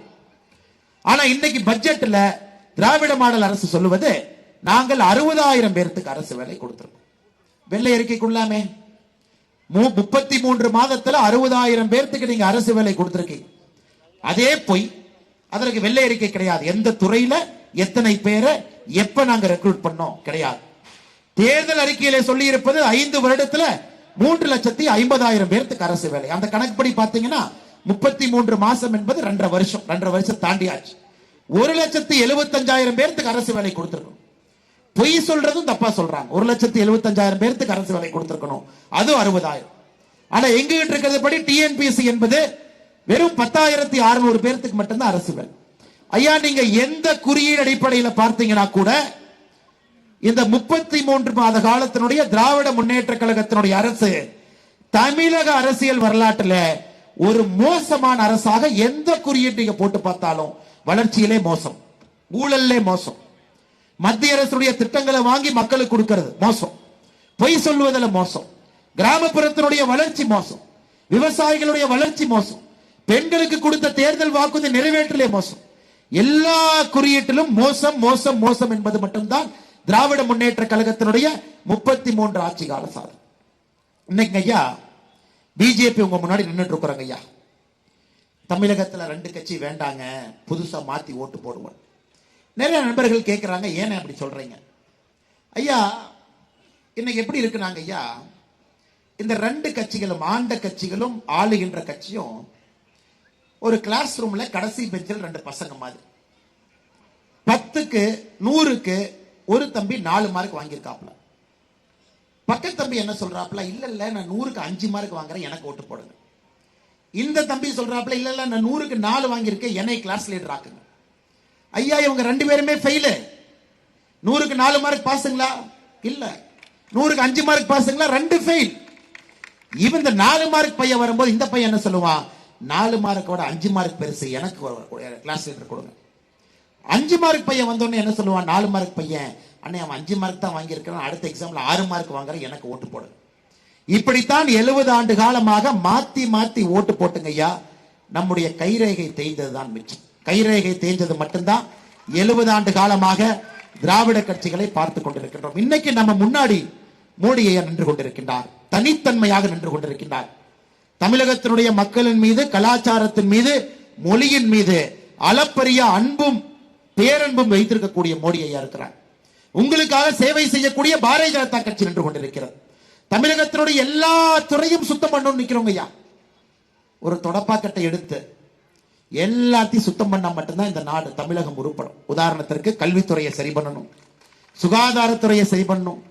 ஆனா இன்னைக்கு பட்ஜெட்ல திராவிட மாடல் அரசு சொல்லுவது நாங்கள் அறுபதாயிரம் பேர்த்துக்கு அரசு வேலை கொடுத்திருக்கோம். வெள்ளை அறிக்கைக்குள்ளாமே முப்பத்தி மூன்று மாதத்துல அறுபதாயிரம் பேர்த்துக்கு நீங்க அரசு வேலை கொடுத்திருக்கீங்க. அதே பொய். அதற்கு வெள்ளை அறிக்கை கிடையாது. எந்த துறையில எத்தனை பேரை எப்ப நாங்க ரெக்ரூட் பண்ணோம் கிடையாது. தேர்தல் அறிக்கையில சொல்லி இருப்பது ஐந்து வருடத்துல மூன்று லட்சத்தி ஐம்பதாயிரம் பேர்த்துக்கு அரசு வேலை. அந்த கணக்குப்படி பாத்தீங்கன்னா முப்பத்தி மூன்று மாசம் என்பது ரெண்டரை வருஷம். ரெண்டரை வருஷம் தாண்டியாச்சு. ஒரு லட்சத்தி எழுபத்தஞ்சாயிரம் பேர்த்துக்கு அரசு வேலை கொடுத்துருக்கணும். பொய் சொல்றதும் தப்பா சொல்றாங்க. ஒரு லட்சத்தி எழுபத்தஞ்சாயிரம் பேர்த்துக்கு அரசு வேலை கொடுத்துருக்கணும். அது அறுபதாயிரம். ஆனா எங்ககிட்ட இருக்கிறது படி டிஎன்பிஎஸ்சி என்பது வெறும் பத்தாயிரத்தி அறுநூறு பேர்த்துக்கு மட்டும்தான் அரசு வேலை. ஐயா நீங்க எந்த குறியீடு அடிப்படையில் பார்த்தீங்கன்னா கூட இந்த முப்பத்தி மூன்று மாத காலத்தினுடைய திராவிட முன்னேற்ற கழகத்தினுடைய அரசு தமிழக அரசியல் வரலாற்றுல ஒரு மோசமான அரசாக எந்த குறியீட்டு போட்டு பார்த்தாலும் வளர்ச்சியிலே மோசம் ஊழல்லே மோசம். மத்திய அரசுடைய திட்டங்களை வாங்கி மக்களுக்கு கொடுக்கிறது மோசம். பொய் சொல்லுவதில் மோசம். கிராமப்புறத்தினுடைய வளர்ச்சி மோசம். விவசாயிகளுடைய வளர்ச்சி மோசம். பெண்களுக்கு கொடுத்த தேர்தல் வாக்குறுதி நிறைவேற்றலே மோசம். எல்லா குறியீட்டிலும் மோசம் மோசம் மோசம் என்பது மட்டும்தான் திராவிட முன்னேற்ற கழகத்தினுடைய முப்பத்தி மூன்று ஆட்சி கால சாதனை. இன்னைக்கு ஐயா பிஜேபி உங்க முன்னாடி நின்றுட்டு இருக்கிறாங்க ஐயா. தமிழகத்துல ரெண்டு கட்சி வேண்டாங்க புதுசா மாத்தி ஓட்டு போடுவோம். நிறைய நண்பர்கள் கேட்கிறாங்க ஏன் அப்படி சொல்றீங்க? ஐயா இன்னைக்கு எப்படி இருக்கிறாங்க ஐயா? இந்த ரெண்டு கட்சிகளும் ஆண்ட கட்சிகளும் ஆளுகின்ற கட்சியும் ஒரு கிளாஸ் ரூம்ல கடைசி பெஞ்சில் ரெண்டு பசங்க மாதிரி. பத்துக்கு நூறுக்கு ஒரு தம்பி நாலு மார்க் வாங்கியிருக்காப்ல பக்கத்து தம்பி என்ன சொல்றாப்ல இல்ல இல்ல நான் நூறுக்கு அஞ்சு மார்க் வாங்குறேன் எனக்கு ஓட்டு போடுங்க. இந்த தம்பி சொல்றாப்ல இல்ல இல்ல நான் நூறுக்கு நாலு வாங்கியிருக்கேன் என்னை கிளாஸ் லீடர் ஆக்குங்க. ஐயா இவங்க ரெண்டு பேருமே ஃபெயிலு நூறுக்கு நாலு மார்க் பாஸுங்களா? இல்ல. நூறுக்கு அஞ்சு மார்க் பாஸுங்களா? ரெண்டு ஃபெயில் இவன் இந்த நாலு மார்க் பையன் வரும்போது இந்த பையன் என்ன சொல்லுவான்? நாலு மார்க்கோட அஞ்சு மார்க் பெருசு எனக்கு கிளாஸ் லீடர் கொடுங்க. அஞ்சு மார்க் பையன் வந்தோடனே என்ன சொல்லுவான்? நாலு மார்க் பையன். அண்ணே அவன் அஞ்சு மார்க் தான் வாங்கியிருக்கான் அடுத்த எக்ஸாம்ல ஆறு மார்க் வாங்குறேன் எனக்கு ஓட்டு போடு. இப்படித்தான் எழுபது ஆண்டு காலமாக மாத்தி மாத்தி ஓட்டு போட்டுங்க ஐயா. நம்முடைய கைரேகை தேய்ந்ததுதான் மிச்சம். கைரேகை தேய்ந்தது மட்டும்தான் எழுபது ஆண்டு காலமாக திராவிட கட்சிகளை பார்த்து கொண்டிருக்கின்றோம். இன்னைக்கு நம்ம முன்னாடி மோடியை நின்று கொண்டிருக்கின்றார். தனித்தன்மையாக நின்று கொண்டிருக்கின்றார். தமிழகத்தினுடைய மக்களின் மீது கலாச்சாரத்தின் மீது மொழியின் மீது அளப்பரிய அன்பும் பேரன்பும் வைத்திருக்கக்கூடிய மோடி ஐயா இருக்கிறார். உங்களுக்காக சேவை செய்யக்கூடிய பாரதிய ஜனதா கட்சி நின்று கொண்டிருக்கிறது. தமிழகத்தினுடைய எல்லா துறையும் சுத்தம் பண்ணணும்னு நிக்கிறோங்க ஐயா. ஒரு தொடப்பாக்கட்டை எடுத்து எல்லாத்தையும் சுத்தம் பண்ணா மட்டும்தான் இந்த நாடு தமிழகம் உருப்படும். உதாரணத்திற்கு கல்வித்துறையை சரி பண்ணணும். சுகாதாரத்துறையை சரி பண்ணணும்.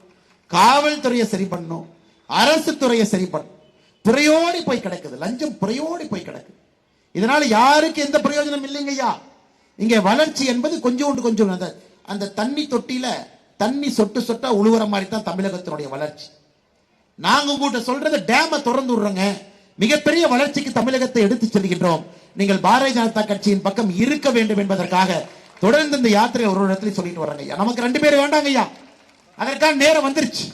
காவல்துறையை சரி பண்ணணும். அரசு துறையை சரி பண்ணணும். புறையோடி போய் கிடக்குது. லஞ்சம் புறையோடி போய் கிடக்குது இதனால யாருக்கு எந்த பிரயோஜனம் இல்லைங்கய்யா இங்க வளர்ச்சி என்பது கொஞ்சோண்டு கொஞ்சம் அந்த அந்த தண்ணி தொட்டியில தண்ணி சொட்டு சொட்டா உழுவுற மாதிரி தான் தமிழகத்தினுடைய வளர்ச்சி. நாங்க உங்கள்கிட்ட சொல்றது டேமை திறந்து விடுறோங்க. மிகப்பெரிய வளர்ச்சிக்கு தமிழகத்தை எடுத்து செல்கின்றோம். நீங்கள் பாரதிய ஜனதா கட்சியின் பக்கம் இருக்க வேண்டும் என்பதற்காக தொடர்ந்து இந்த யாத்திரை ஒரு இடத்துல சொல்லிட்டு வர்றாங்க ஐயா. நமக்கு ரெண்டு பேரும் வேண்டாங்க ஐயா. அதற்கான நேரம் வந்துருச்சு.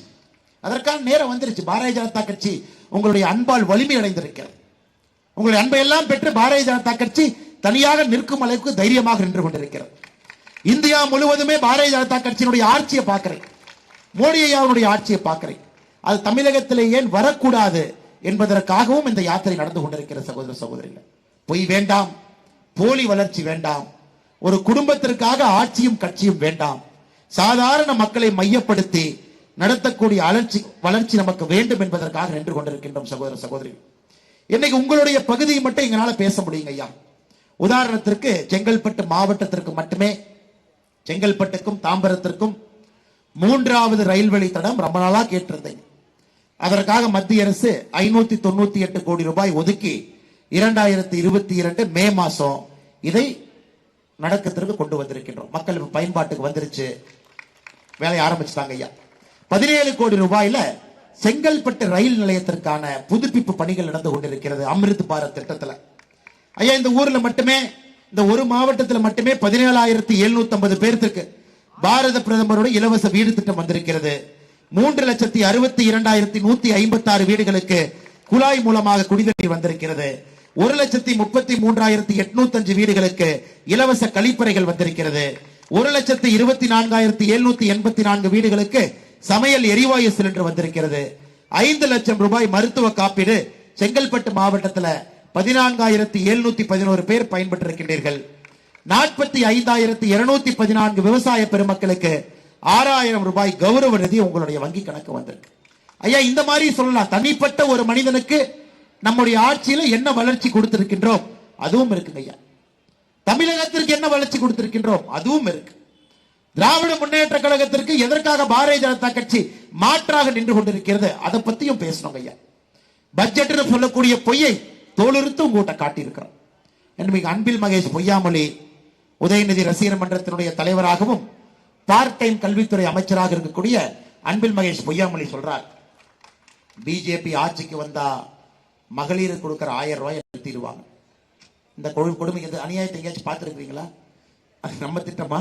அதற்கான நேரம் வந்துருச்சு. பாரதிய ஜனதா கட்சி உங்களுடைய அன்பால் வலிமை அடைந்திருக்கிறது. உங்களுடைய அன்பை எல்லாம் பெற்று பாரதிய ஜனதா கட்சி தனியாக நிற்கும் அளவுக்கு தைரியமாக நின்று கொண்டிருக்கிறது. இந்தியா முழுவதுமே பாரதிய ஜனதா கட்சியினுடைய ஆட்சியை பார்க்கிறேன். மோடி ஐயாவுடைய ஆட்சியை பார்க்கிறேன். அது தமிழகத்திலே ஏன் வரக்கூடாது என்பதற்காகவும் இந்த யாத்திரை நடந்து கொண்டிருக்கிற சகோதர சகோதரிகள். பொய் வேண்டாம். போலி வளர்ச்சி வேண்டாம். ஒரு குடும்பத்திற்காக ஆட்சியும் கட்சியும் வேண்டாம். சாதாரண மக்களை மையப்படுத்தி நடத்தக்கூடிய அலர்ச்சி வளர்ச்சி நமக்கு வேண்டும் என்பதற்காக நின்று கொண்டிருக்கின்றோம் சகோதர சகோதரிகள். இன்னைக்கு உங்களுடைய பகுதியை மட்டும் எங்களால பேச முடியுங்க ஐயா. உதாரணத்திற்கு செங்கல்பட்டு மாவட்டத்திற்கு மட்டுமே செங்கல்பட்டுக்கும் தாம்பரத்திற்கும் மூன்றாவது ரயில் வழி தடம் ரொம்ப நாளாக கேட்டிருந்தேன். அதற்காக மத்திய அரசு ஐநூத்தி தொண்ணூத்தி எட்டு கோடி ரூபாய் ஒதுக்கி இரண்டாயிரத்தி இருபத்தி இரண்டு மே மாசம் இதை நடக்கத்திற்கு கொண்டு வந்திருக்கின்றோம். மக்கள் பயன்பாட்டுக்கு வந்துருச்சு. வேலையை ஆரம்பிச்சிட்டாங்க ஐயா. பதினேழு கோடி ரூபாயில செங்கல்பட்டு ரயில் நிலையத்திற்கான புதுப்பிப்பு பணிகள் நடந்து கொண்டிருக்கிறது அமிர்த் பாரத் திட்டத்தில். ஐயா இந்த ஊர்ல மட்டுமே இந்த ஒரு மாவட்டத்தில் மட்டுமே பதினேழாயிரத்தி எழுநூத்தி ஐம்பது பேர்த்துக்கு பாரத பிரதமருடைய இலவச வீடு திட்டம் வந்திருக்கிறது. மூன்று லட்சத்தி அறுபத்தி இரண்டாயிரத்தி நூத்தி ஐம்பத்தி ஆறு வீடுகளுக்கு குழாய் மூலமாக குடிநீர் வந்திருக்கிறது. ஒரு லட்சத்தி முப்பத்தி மூன்றாயிரத்தி எட்நூத்தி அஞ்சு வீடுகளுக்கு இலவச கழிப்பறைகள் வந்திருக்கிறது. ஒரு லட்சத்தி இருபத்தி நான்காயிரத்தி எழுநூத்தி எண்பத்தி நான்கு வீடுகளுக்கு சமையல் எரிவாயு சிலிண்டர் வந்திருக்கிறது. ஐந்து லட்சம் ரூபாய் மருத்துவ காப்பீடு செங்கல்பட்டு மாவட்டத்தில் பதினான்காயிரத்தி எழுநூத்தி பதினோரு பேர் பயன்பெற்றிருக்கின்றீர்கள். நாற்பத்தி ஐந்தாயிரத்தி இருநூத்தி பதினான்கு விவசாய பெருமக்களுக்கு ஆறாயிரம் ரூபாய் கௌரவ நிதி உங்களுடைய வங்கி கணக்கு வந்திருக்கு. ஐயா இந்த மாதிரி சொல்லலாம். தனிப்பட்ட ஒரு மனிதனுக்கு நம்முடைய ஆட்சியில என்ன வளர்ச்சி கொடுத்திருக்கின்றோம்? அதுவும் இருக்குங்க ஐயா. தமிழகத்திற்கு என்ன வளர்ச்சி கொடுத்திருக்கின்றோம்? அதுவும் இருக்கு. திராவிட முன்னேற்ற கழகத்திற்கு எதற்காக பாரதிய ஜனதா கட்சி மாற்றாக நின்று கொண்டிருக்கிறது? அதை பத்தியும் பேசணும் ஐயா. பட்ஜெட்னு சொல்லக்கூடிய பொய்யை தோலுறுத்து உங்கள்கிட்ட காட்டியிருக்கிறோம். என்று மிக அன்பில் மகேஷ் பொய்யாமொழி உதயநிதி ரசிகர் மன்றத்தினுடைய தலைவராகவும் பார்ட் டைம் கல்வித்துறை அமைச்சராக இருக்கக்கூடிய அன்பில் மகேஷ் பொய்யாமொழி சொல்றார். பிஜேபி ஆட்சிக்கு வந்தா மகளிருக்கு கொடுக்கிற ஆயிரம் ரூபாய் நிறுத்திடுவாங்க. இந்த கொடு கொடுமை எது? அநியாயத்தை எங்கேயாச்சும் பார்த்துருக்கீங்களா அது நம்ம திட்டமா?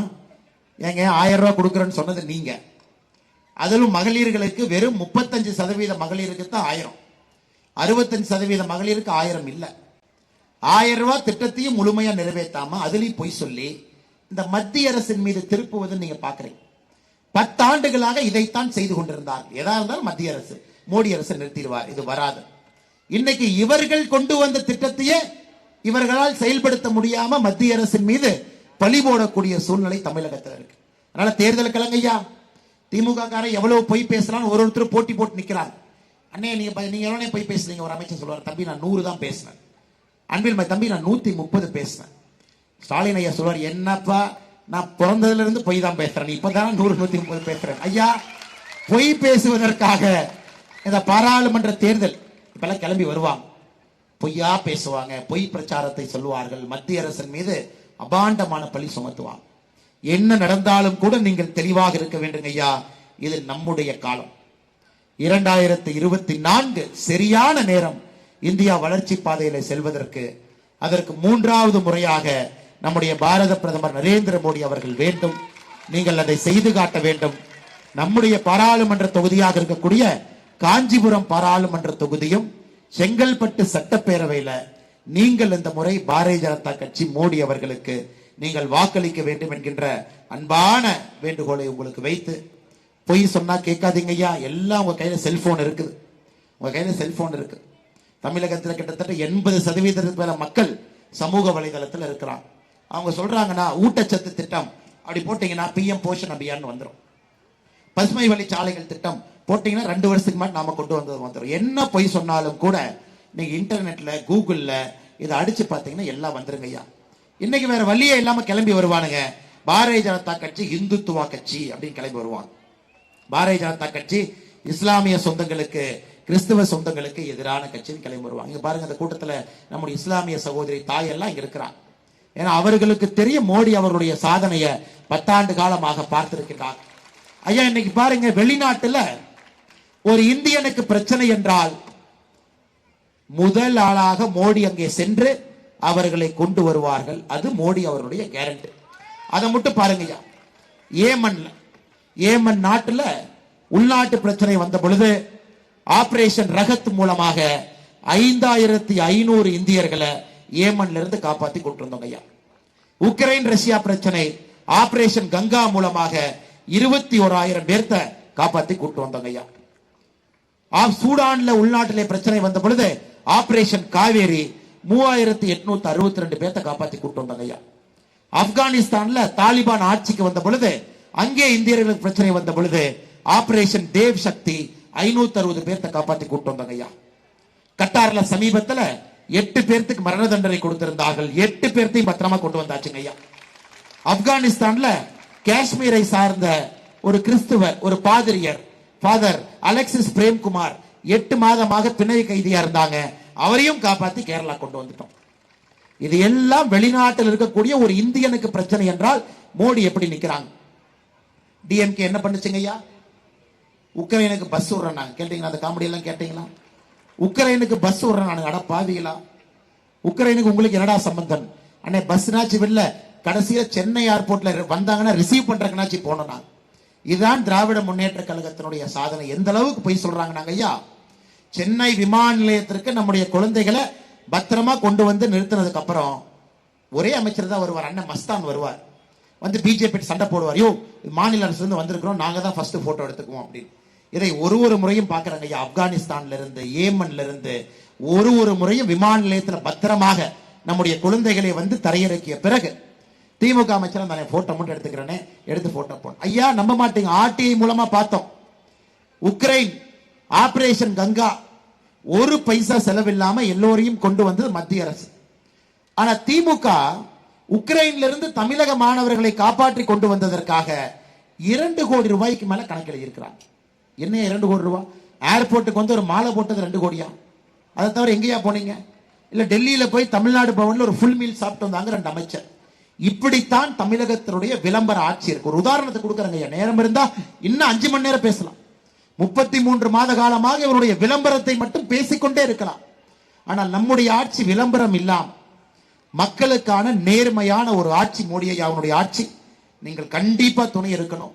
ஏங்க ஆயிரம் ரூபாய் கொடுக்குறேன்னு சொன்னது நீங்க. அதிலும் மகளிர்களுக்கு வெறும் முப்பத்தஞ்சு சதவீத மகளிருக்கு தான் ஆயிரம். அறுபத்தஞ்சு சதவீத மகளிருக்கு ஆயிரம் இல்லை. ஆயிரம் ரூபாய் திட்டத்தையும் முழுமையா நிறைவேற்றாம அதுலயும் பொய் சொல்லி இந்த மத்திய அரசின் மீது திருப்புவதுன்னு நீங்க பாக்குறீங்க பத்தாண்டுகளாக இதைத்தான் செய்து கொண்டிருந்தார். எதா இருந்தாலும் மத்திய அரசு மோடி அரசு நிறுத்திடுவார். இது வராது. இன்னைக்கு இவர்கள் கொண்டு வந்த திட்டத்தையே இவர்களால் செயல்படுத்த முடியாம மத்திய அரசின் மீது பழி போடக்கூடிய சூழ்நிலை தமிழகத்தில் இருக்கு. அதனால தேர்தல் கலங்கையா திமுக காரன் எவ்வளவு பொய் பேசலாம் ஒரு ஒருத்தர் போட்டி போட்டு நிக்கிறாங்க. அண்ணே நீங்க ப- நீங்க எவ்வளவு பொய் பேசுறீங்க ஒரு அமைச்சர் சொல்லுவார் தம்பி நான் நூறு தான் பேசினேன். அன்பில் மை தம்பி நான் நூத்தி முப்பது பேசினேன். ஸ்டாலின் ஐயா சொல்லுவார் என்னப்பா நான் பிறந்ததுல இருந்து பொய் தான் பேசுறேன். நீ இப்பதானே நூறு நூத்தி முப்பது பேசுறேன். ஐயா பொய் பேசுவதற்காக இந்த பாராளுமன்ற தேர்தல் இப்பெல்லாம் கிளம்பி வருவாங்க. பொய்யா பேசுவாங்க பொய் பிரச்சாரத்தை சொல்லுவார்கள். மத்திய அரசின் மீது அபாண்டமான பழி சுமத்துவாங்க. என்ன நடந்தாலும் கூட நீங்கள் தெளிவாக இருக்க வேண்டும் ஐயா. இது நம்முடைய காலம். இரண்டாயிரத்தி இருபத்தி நான்கு சரியான நேரம் இந்தியா வளர்ச்சி பாதையில செல்வதற்கு அதற்கு மூன்றாவது முறையாக நம்முடைய பாரத பிரதமர் நரேந்திர மோடி அவர்கள் வேண்டும். நீங்கள் அதை செய்து காட்ட வேண்டும். நம்முடைய பாராளுமன்ற தொகுதியாக இருக்கக்கூடிய காஞ்சிபுரம் பாராளுமன்ற தொகுதியும் செங்கல்பட்டு சட்டப்பேரவையில நீங்கள் இந்த முறை பாரதிய ஜனதா கட்சி மோடி அவர்களுக்கு நீங்கள் வாக்களிக்க வேண்டும் என்கின்ற அன்பான வேண்டுகோளை உங்களுக்கு வைத்து பொய் சொன்னா கேட்காதீங்க ஐயா எல்லாம் உங்க கையில செல்போன் இருக்குது. உங்க கையில செல்போன் இருக்கு. தமிழகத்துல கிட்டத்தட்ட எண்பது சதவீதத்துக்கு மேல மக்கள் சமூக வலைதளத்துல இருக்கிறாங்க. அவங்க சொல்றாங்கன்னா ஊட்டச்சத்து திட்டம். அப்படி போட்டீங்கன்னா பிஎம் போஷன் அபியான் வந்துடும் பசுமை வழி சாலைகள் திட்டம் போட்டீங்கன்னா ரெண்டு வருஷத்துக்கு முன்னாடி நாம கொண்டு வந்தது வந்துடும் என்ன பொய் சொன்னாலும் கூட நீங்க இன்டர்நெட்ல கூகுள்ல இதை அடிச்சு பார்த்தீங்கன்னா எல்லாம் வந்துருங்க ஐயா இன்னைக்கு வேற வழியே இல்லாம கிளம்பி வருவானுங்க. பாரதிய ஜனதா கட்சி இந்துத்துவா கட்சி அப்படின்னு கிளம்பி வருவாங்க. பாரதிய ஜனதா கட்சி இஸ்லாமிய சொந்தங்களுக்கு கிறிஸ்துவ சொந்தங்களுக்கு எதிரான கட்சின்னு கிளம்பி வருவாங்க. இங்க பாருங்க அந்த கூட்டத்துல நம்முடைய இஸ்லாமிய சகோதரி தாய் எல்லாம் இங்க இருக்கிறாங்க. ஏன்னா அவர்களுக்கு தெரியும் மோடி அவருடைய சாதனையை பத்தாண்டு காலமாக பார்த்திருக்கிறார். ஐயா இன்னைக்கு பாருங்க வெளிநாட்டுல ஒரு இந்தியனுக்கு பிரச்சனை என்றால் முதல் ஆளாக மோடி அங்கே சென்று அவர்களை கொண்டு வருவார்கள். அது மோடி அவருடைய கேரண்டி அதை மட்டும் பாருங்கய்யா ஏமன்ல ஏமன் நாட்டுல உள்நாட்டு பிரச்சனை வந்த பொழுது ஆபரேஷன் ரகத் மூலமாக ஐந்தாயிரத்தி ஐநூறு இந்தியர்களை ஏமன்ல இருந்து காப்பாத்தி கொண்டு ஐயா. உக்ரைன் ரஷ்யா பிரச்சனை ஆபரேஷன் கங்கா மூலமாக இருபத்தி ஓராயிரம் பேர்த்த காப்பாத்தி கூட்டு வந்தோங்க ஐயா. சூடான்ல உள்நாட்டிலே பிரச்சனை வந்த பொழுது ஆபரேஷன் காவேரி மூவாயிரத்தி எட்நூத்தி அறுபத்தி ரெண்டு பேர்த்த காப்பாத்தி கூட்டு வந்தாங்க ஐயா. ஆப்கானிஸ்தான்ல தாலிபான் ஆட்சிக்கு வந்த பொழுது அங்கே இந்தியர்களுக்கு பிரச்சனை வந்த பொழுது ஆபரேஷன் தேவ் சக்தி ஐநூத்தி அறுபது பேர்த்த காப்பாத்தி கூட்டு வந்தாங்க ஐயா கட்டார்ல சமீபத்துல எட்டு பேர்த்துக்கு மரண தண்டனை கொடுத்திருந்தார்கள். எட்டு பேர்த்தையும் பத்திரமா கொண்டு வந்தாச்சுங்க ஐயா. ஆப்கானிஸ்தான்ல காஷ்மீரை சார்ந்த ஒரு கிறிஸ்துவர் ஒரு பாதிரியர் ஃபாதர் அலெக்சிஸ் பிரேம்குமார் எட்டு மாதமாக பிணை கைதியா இருந்தாங்க. அவரையும் காப்பாத்தி கேரளா கொண்டு வந்துட்டோம். இது எல்லாம் வெளிநாட்டில் இருக்கக்கூடிய ஒரு இந்தியனுக்கு பிரச்சனை என்றால் மோடி எப்படி நிக்கிறாங்க? டிஎம்கே என்ன பண்ணுச்சுங்க ஐயா உக்ரைனுக்கு பஸ் விடுறாங்க கேட்டீங்களா? அந்த காமெடி எல்லாம் கேட்டீங்களா? உக்ரைனுக்கு பஸ் விடுறாங்க அட பாவிகளா. உக்ரைனுக்கு உங்களுக்கு என்னடா சம்பந்தம்? அண்ணே பஸ்னாச்சு வெளில கடைசியில சென்னை ஏர்போர்ட்ல வந்தாங்கன்னா ரிசீவ் பண்றதுக்குனாச்சு போனோம் நான் இதுதான் திராவிட முன்னேற்ற கழகத்தினுடைய சாதனை. எந்த அளவுக்கு போய் சொல்றாங்க நாங்க ஐயா? சென்னை விமான நிலையத்திற்கு நம்முடைய குழந்தைகளை பத்திரமா கொண்டு வந்து நிறுத்தினதுக்கு அப்புறம் ஒரே அமைச்சர் தான் வருவார். அண்ணன் மஸ்தான் வருவார். வந்து பிஜேபி சண்டை போடுவார். யோ மாநில அரசு இருந்து வந்திருக்கிறோம் நாங்க தான் ஃபர்ஸ்ட் போட்டோ எடுத்துக்குவோம் அப்படின்னு. இதை ஒரு ஒரு முறையும் பாக்குறாங்க ஐயா ஆப்கானிஸ்தான்ல இருந்து ஏமன்ல இருந்து ஒரு ஒரு முறையும் விமான நிலையத்துல பத்திரமாக நம்முடைய குழந்தைகளை வந்து தரையிறக்கிய பிறகு திமுக அமைச்சர் நான் போட்டோ மட்டும் எடுத்துக்கிறேனே எடுத்து போட்டோ போன ஐயா நம்ப மாட்டீங்க. ஆர்டிஐ மூலமா பார்த்தோம். உக்ரைன் ஆபரேஷன் கங்கா ஒரு பைசா செலவில்லாம எல்லோரையும் கொண்டு வந்தது மத்திய அரசு. ஆனா திமுக உக்ரைன்ல இருந்து தமிழக மாணவர்களை காப்பாற்றி கொண்டு வந்ததற்காக இரண்டு கோடி ரூபாய்க்கு மேல கணக்கில் இருக்கிறாங்க என்ன இரண்டு கோடி ரூபாய் ஏர்போர்ட்டுக்கு வந்து ஒரு மாலை போட்டது ரெண்டு கோடியா? அதை தவிர எங்கேயா போனீங்க? இல்ல டெல்லியில போய் தமிழ்நாடு பவன்ல ஒரு ஃபுல் மீல் சாப்பிட்டு வந்தாங்க ரெண்டு அமைச்சர். இப்படித்தான் தமிழகத்தினுடைய விளம்பர ஆட்சி இருக்கு. ஒரு உதாரணத்தை கொடுக்குறேங்க நேரம் இருந்தா இன்னும் அஞ்சு மணி நேரம் பேசலாம். முப்பத்தி மூன்று மாத காலமாக இவருடைய விளம்பரத்தை மட்டும் பேசிக்கொண்டே இருக்கலாம். ஆனால் நம்முடைய ஆட்சி விளம்பரம் இல்லாமல் மக்களுக்கான நேர்மையான ஒரு ஆட்சி மோடி ஐயா அவனுடைய ஆட்சி. நீங்கள் கண்டிப்பா துணை இருக்கணும்.